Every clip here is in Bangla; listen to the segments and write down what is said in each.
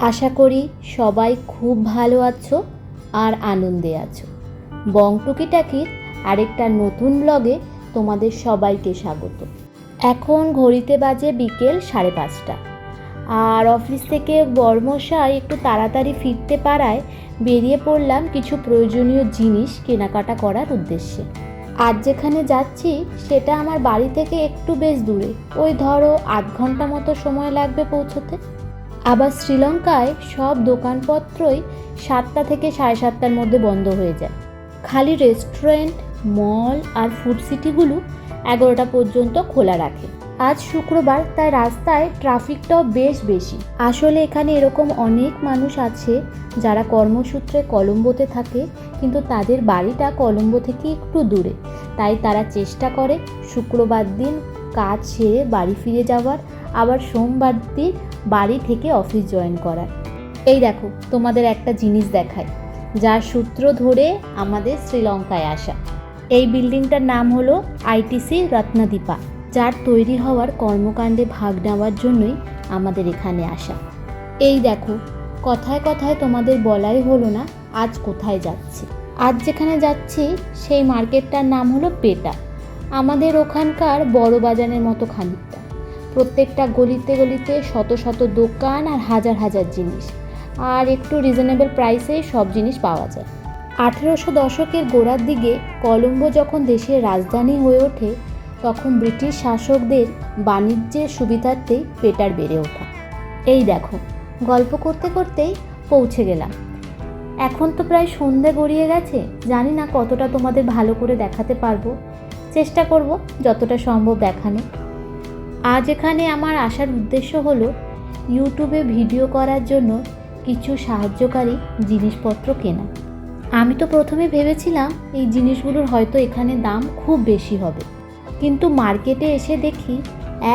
আশা করি সবাই খুব ভালো আছো আর আনন্দে আছো। বংটুকিটাকির আরেকটা নতুন ব্লগে তোমাদের সবাইকে স্বাগত। এখন ঘড়িতে বাজে বিকেল সাড়ে পাঁচটা। আর অফিস থেকে বর্মশাই একটু তাড়াতাড়ি ফিরতে পারায় বেরিয়ে পড়লাম কিছু প্রয়োজনীয় জিনিস কেনাকাটা করার উদ্দেশ্যে। আজ যেখানে যাচ্ছি সেটা আমার বাড়ি থেকে একটু বেশ দূরে। ওই ধরো আধ ঘণ্টা মতো সময় লাগবে পৌঁছতে। আবার শ্রীলঙ্কায় সব দোকানপত্রই সাতটা থেকে সাড়ে সাতটার মধ্যে বন্ধ হয়ে যায়। খালি রেস্টুরেন্ট, মল আর ফুড সিটিগুলো এগারোটা পর্যন্ত খোলা রাখে। আজ শুক্রবার তাই রাস্তায় ট্রাফিকটাও বেশ বেশি। আসলে এখানে এরকম অনেক মানুষ আছে যারা কর্মসূত্রে কলম্বোতে থাকে, কিন্তু তাদের বাড়িটা কলম্বো থেকে একটু দূরে। তাই তারা চেষ্টা করে শুক্রবার দিন কাজ সেরে বাড়ি ফিরে যাওয়ার আবার সোমবার দিন বাড়ি থেকে অফিস জয়েন করার এই দেখো, তোমাদের একটা জিনিস দেখায় যার সূত্র ধরে আমাদের শ্রীলঙ্কায় আসা। এই বিল্ডিংটার নাম হলো আইটিসি রত্নদীপা, যার তৈরি হওয়ার কর্মকাণ্ডে ভাগ নেওয়ার জন্যই আমাদের এখানে আসা। এই দেখো, কথায় কথায় তোমাদের বলাই হলো না, আজ কোথায় যাচ্ছি? আজ যেখানে যাচ্ছি, সেই মার্কেটটার নাম হলো পেটা। আমাদের ওখানকার বড় বাজারের মতো খানিকটা প্রত্যেকটা গলিতে গলিতে শত শত দোকান আর হাজার হাজার জিনিস। আর একটু রিজনেবল প্রাইসে সব জিনিস পাওয়া যায়। আঠেরোশো দশকের গোড়ার দিকে কলম্বো যখন দেশের রাজধানী হয়ে ওঠে, তখন ব্রিটিশ শাসকদের বাণিজ্যের সুবিধার্থেই পেটার বেড়ে ওঠা। এই দেখো, গল্প করতে করতেই পৌঁছে গেলাম। এখন তো প্রায় সন্ধে গড়িয়ে গেছে, জানি না কতটা তোমাদের ভালো করে দেখাতে পারব। চেষ্টা করব যতটা সম্ভব দেখানো আজ এখানে আমার আসার উদ্দেশ্য হলো ইউটিউবে ভিডিও করার জন্য কিছু সাহায্যকারী জিনিসপত্র কেনা। আমি তো প্রথমে ভেবেছিলাম এই জিনিসগুলোর হয়তো এখানে দাম খুব বেশি হবে। কিন্তু মার্কেটে এসে দেখি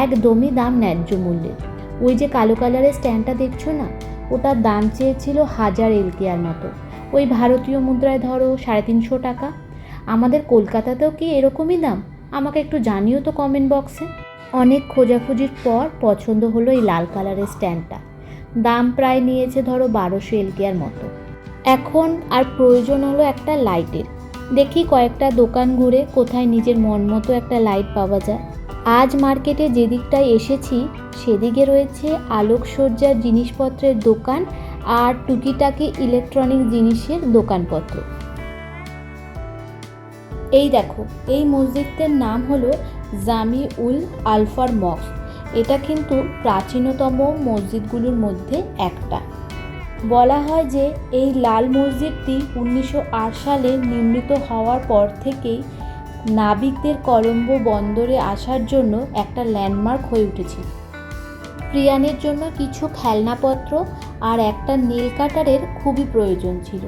একদমই দাম ন্যায্য মূল্যের ওই যে কালো কালারের স্ট্যান্ডটা দেখছ না? ওটার দাম চেয়েছিল হাজার এলকেয়ার মতো। ওই ভারতীয় মুদ্রায় ধরো সাড়ে তিনশো টাকা। আমাদের কলকাতাতেও কি এরকমই দাম? আমাকে একটু জানিও তো কমেন্ট বক্সে অনেক খোঁজাখুঁজির পর পছন্দ হলো এই লাল কালারের স্ট্যান্ডটা। দাম প্রায় নিয়েছে ধরো বারোশো এলকেয়ার মতো। এখন আর প্রয়োজন হলো একটা লাইটের। দেখি কয়েকটা দোকান ঘুরে কোথায় নিজের মন মতো একটা লাইট পাওয়া যায়। আজ মার্কেটে যেদিকটায় এসেছি, সেদিকে রয়েছে আলোকসজ্জার জিনিসপত্রের দোকান আর টুকিটাকি ইলেকট্রনিক জিনিসের দোকানপত্র। এই দেখো, এই মসজিদটার নাম হলো জামি উল আলফার মক্স এটা কিন্তু প্রাচীনতম মসজিদগুলোর মধ্যে একটা। বলা হয় যে এই লাল মসজিদটি উনিশশো আট সালে নির্মিত হওয়ার পর থেকেই নাবিকদের কলম্বো বন্দরে আসার জন্য একটা ল্যান্ডমার্ক হয়ে উঠেছিল প্রিয়ানের জন্য কিছু খেলনাপত্র আর একটা নীল কাটারের খুবই প্রয়োজন ছিল।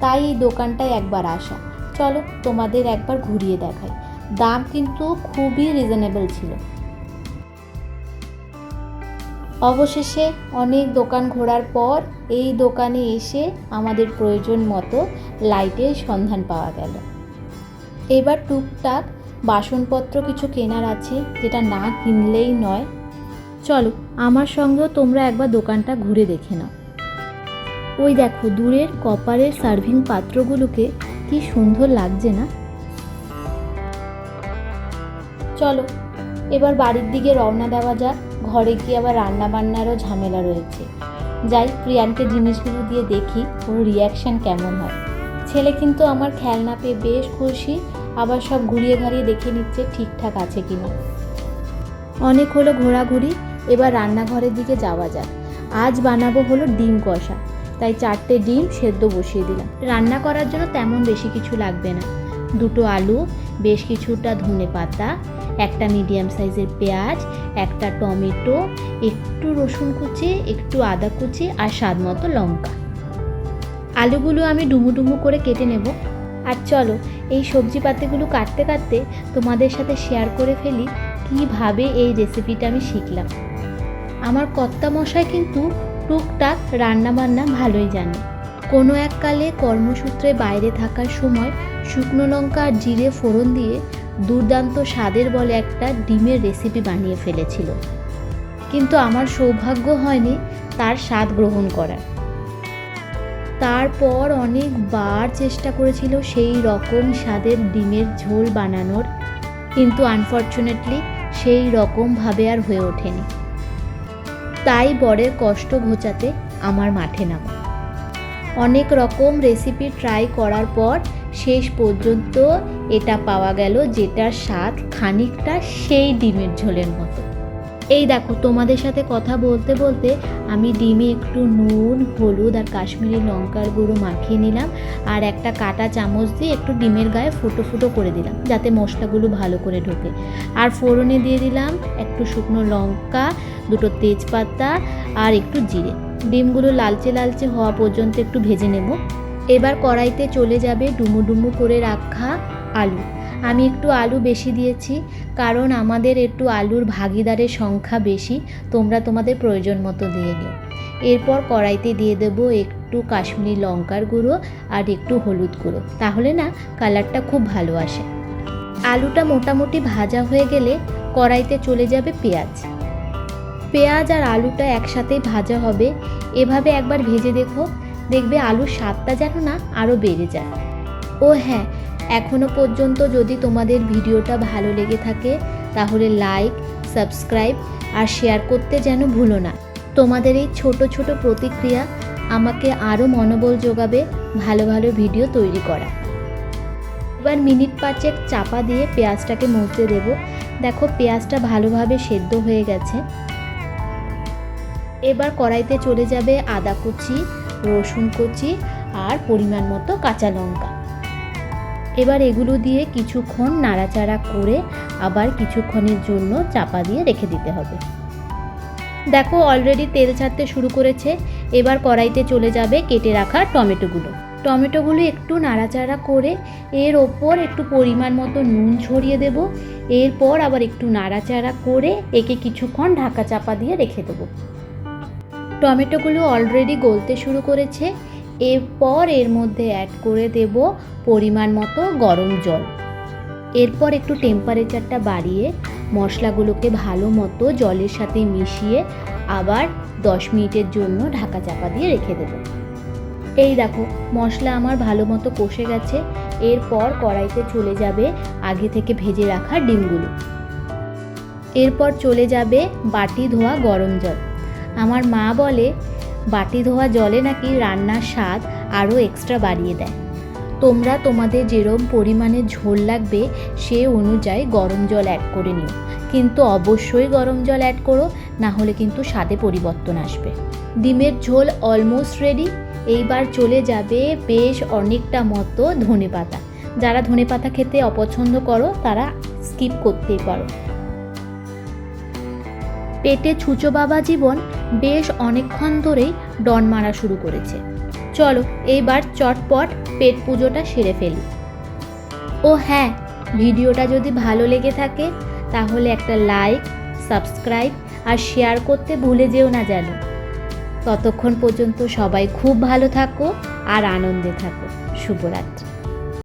তাই এই দোকানটায় একবার আসা। চলো তোমাদের একবার ঘুরিয়ে দেখাই। দাম কিন্তু খুবই রিজনেবল ছিল। অবশেষে অনেক দোকান ঘোরার পর এই দোকানে এসে আমাদের প্রয়োজন মতো লাইটের সন্ধান পাওয়া গেল। এবার টুকটাক বাসনপত্র কিছু কেনার আছে, যেটা না কিনলেই নয়। চলো, আমার সঙ্গেও তোমরা একবার দোকানটা ঘুরে দেখে নাও। ওই দেখো, দূরের কপারের সার্ভিং পাত্রগুলোকে কি সুন্দর লাগছে না? চলো, এবার বাড়ির দিকে রওনা দেওয়া যাক। ঘরে গিয়ে আবার রান্না বান্নারও ঝামেলা রয়েছে। যাই প্রিয়ানকে জিনিসগুলো দিয়ে দেখি, ওর রিয়াকশান কেমন হয়। ছেলে কিন্তু আমার খেলনা পেয়ে বেশ খুশি, আবার সব ঘুরিয়ে ঘাড়িয়ে দেখে নিচ্ছে ঠিকঠাক আছে কিনা। অনেক হলো ঘোরাঘুরি, এবার রান্নাঘরের দিকে যাওয়া যাক। আজ বানাবো হলো ডিম কষা, তাই চারটে ডিম সেদ্ধ বসিয়ে দিলাম। রান্না করার জন্য তেমন বেশি কিছু লাগবে না। দুটো আলু, বেশ কিছুটা ধনে পাতা, একটা মিডিয়াম সাইজের পেঁয়াজ, একটা টমেটো, একটু রসুন কুচি, একটু আদা কুচি আর স্বাদ মতো লঙ্কা। আলুগুলো আমি ডুমু ডুমু করে কেটে নেব। আর চলো, এই সবজি পাতিগুলো কাটতে কাটতে তোমাদের সাথে শেয়ার করে ফেলি কীভাবে এই রেসিপিটা আমি শিখলাম। আমার কর্তা মশাই কিন্তু টুকটাক রান্নাবান্না ভালোই জানে। কোনো এককালে কর্মসূত্রে বাইরে থাকার সময় শুকনো লঙ্কা আর জিরে, ফোড়ন দিয়ে দুর্দান্ত স্বাদের বলে একটা ডিমের রেসিপি বানিয়ে ফেলেছিল। কিন্তু আমার সৌভাগ্য হয়নি তার স্বাদ গ্রহণ করার। তারপর অনেকবার চেষ্টা করেছিল সেই রকম স্বাদের ডিমের ঝোল বানানোর, কিন্তু আনফর্চুনেটলি সেই রকমভাবে আর হয়ে ওঠেনি। তাই বরের কষ্ট ঘোচাতে আমার মাঠে নামা। অনেক রকম রেসিপি ট্রাই করার পর শেষ পর্যন্ত এটা পাওয়া গেল যেটার স্বাদ খানিকটা সেই ডিমের ঝোলের মতো। এই দেখো, তোমাদের সাথে কথা বলতে বলতে আমি ডিমে একটু নুন, হলুদ আর কাশ্মীরি লঙ্কার গুঁড়ো মাখিয়ে নিলাম আর একটা কাটা চামচ দিয়ে একটু ডিমের গায়ে ফুটো ফুটো করে দিলাম যাতে মশলাগুলো ভালো করে ঢোকে। আর ফোড়নে দিয়ে দিলাম একটু শুকনো লঙ্কা, দুটো তেজপাতা আর একটু জিরে। ডিমগুলো লালচে লালচে হওয়া পর্যন্ত একটু ভেজে নেব। এবার কড়াইতে চলে যাবে ডুমু ডুমু করে রাখা আলু। আমি একটু আলু বেশি দিয়েছি, কারণ আমাদের একটু আলুর ভাগিদারের সংখ্যা বেশি, তোমরা তোমাদের প্রয়োজন মতো দিয়ে নিও। এরপর কড়াইতে দিয়ে দেবো একটু কাশ্মীরি লঙ্কার গুঁড়ো আর একটু হলুদ গুঁড়ো। তাহলে না, কালারটা খুব ভালো আসে। আলুটা মোটামুটি ভাজা হয়ে গেলে কড়াইতে চলে যাবে পেঁয়াজ। পেঁয়াজ আর আলুটা একসাথেই ভাজা হবে। এভাবে একবার ভেজে দেখো দেখবে আলুর স্বাদটা যেন না আরও বেড়ে যায়। ও হ্যাঁ এখনও পর্যন্ত যদি তোমাদের ভিডিওটা ভালো লেগে থাকে, তাহলে লাইক সাবস্ক্রাইব আর শেয়ার করতে যেন ভুলো না। তোমাদের এই ছোট ছোট প্রতিক্রিয়া আমাকে আরও মনোবল যোগাবে ভালো ভালো ভিডিও তৈরি করা। এবার মিনিট পাঁচেক চাপা দিয়ে পেঁয়াজটাকে মজতে দেবো। দেখো পেঁয়াজটা ভালোভাবে সেদ্ধ হয়ে গেছে। এবার কড়াইতে চলে যাবে আদা কুচি রসুন কুচি আর পরিমাণ মতো কাঁচা লঙ্কা। এবার এগুলো দিয়ে কিছুক্ষণ নাড়াচাড়া করে আবার কিছুক্ষণের জন্য চাপা দিয়ে রেখে দিতে হবে। দেখো অলরেডি তেল ছাড়তে শুরু করেছে। এবার কড়াইতে চলে যাবে কেটে রাখা টমেটোগুলো। টমেটোগুলো একটু নাড়াচাড়া করে এর ওপর একটু পরিমাণ মতো নুন ছড়িয়ে দেব। এরপর আবার একটু নাড়াচাড়া করে একে কিছুক্ষণ ঢাকা চাপা দিয়ে রেখে দেবো। টমেটোগুলো অলরেডি গলতে শুরু করেছে। এরপর এর মধ্যে অ্যাড করে দেব পরিমাণ মতো গরম জল। এরপর একটু টেম্পারেচারটা বাড়িয়ে মশলাগুলোকে ভালো মতো জলের সাথে মিশিয়ে আবার দশ মিনিটের জন্য ঢাকা চাপা দিয়ে রেখে দেব। এই দেখো, মশলা আমার ভালো মতো কষে গেছে। এরপর কড়াইতে চলে যাবে আগে থেকে ভেজে রাখা ডিমগুলো। এরপর চলে যাবে বাটি ধোয়া গরম জল। আমার মা বলে, বাটি ধোয়া জলে নাকি রান্নার স্বাদ আরও এক্সট্রা বাড়িয়ে দেয়। তোমরা তোমাদের যেরম পরিমাণে ঝোল লাগবে, সে অনুযায়ী গরম জল অ্যাড করে নিও। কিন্তু অবশ্যই গরম জল অ্যাড করো, না হলে কিন্তু স্বাদে পরিবর্তন আসবে। ডিমের ঝোল অলমোস্ট রেডি এইবার চলে যাবে বেশ অনেকটা মতো ধনে পাতা। যারা ধনে পাতা খেতে অপছন্দ করো, তারা স্কিপ করতেই পারো। পেটে ছুঁচো বাবা জীবন। বেশ অনেকক্ষণ ধরেই ডন মারা শুরু করেছে। চলো এইবার চটপট পেট পুজোটা সেরে ফেলি। ও হ্যাঁ ভিডিওটা যদি ভালো লেগে থাকে, তাহলে একটা লাইক, সাবস্ক্রাইব আর শেয়ার করতে ভুলে যেও না যেন। ততক্ষণ পর্যন্ত সবাই খুব ভালো থাকো আর আনন্দে থাকো। শুভরাত্রি।